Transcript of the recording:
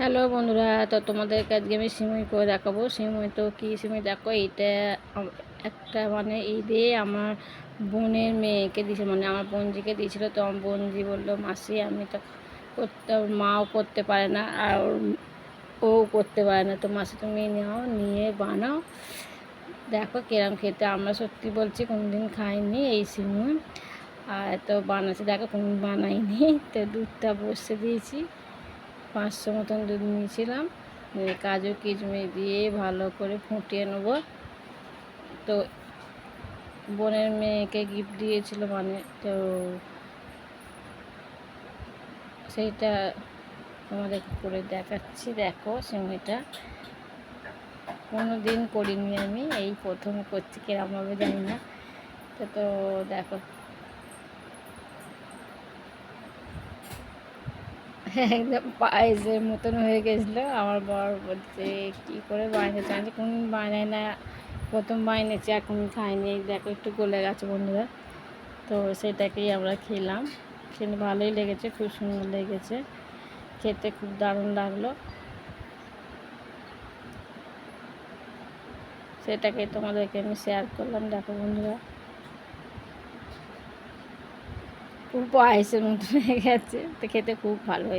Hello বন্ধুরা, তো তোমাদেরকে আজকে আমি সিমুই করে দেখাবো। সিমুই তো কী সিমুই? দেখো, এইটা একটা মানে ঈদে আমার বোনের মেয়েকে দিয়েছে মানে আমার বোনজিকে দিয়েছিল। তো আমার বোনজি বলল, মাসি, আমি তো করতে, মাও করতে পারে না আর ও করতে পারে না। তো মাসি, তুমি নাও, নিয়ে বানাও। দেখো কিরম খেতে। আমরা সত্যি বলছি, কোনোদিন খাইনি এই সিমুই। আর তো বানাচ্ছি। দেখো কোনো বানাইনি। তো দুধটা বসে দিয়েছি। পাঁচশো মতন দুধ নিয়েছিলাম। কাজু, কিশমিশ দিয়ে ভালো করে ফুটিয়ে নেব। তো বোনের মেয়েকে গিফট দিয়েছিল মানে তো সেইটা তোমাদের করে দেখাচ্ছি। দেখো সিমিটা কোনো দিন করিনি আমি, এই প্রথম করছি, কিরমভাবে জানি না। তো দেখো একদম পায়েসের মতন হয়ে গেছিল। আমার বর বলছে, কী করে বানিয়ে চাইছে কোন বানায় না, প্রথম বানিয়েছি, এখন খাইনি। দেখো, একটু গলে গেছে বন্ধুরা। তো সেটাকেই আমরা খেলাম। কিন্তু ভালোই লেগেছে, খুব সুন্দর লেগেছে। খেতে খুব দারুণ লাগল। সেটাকে তোমাদেরকে আমি শেয়ার করলাম। দেখো বন্ধুরা। খুব পায়েসের মতো হয়ে গেছে। তো খেতে খুব ভালো হয়েছে।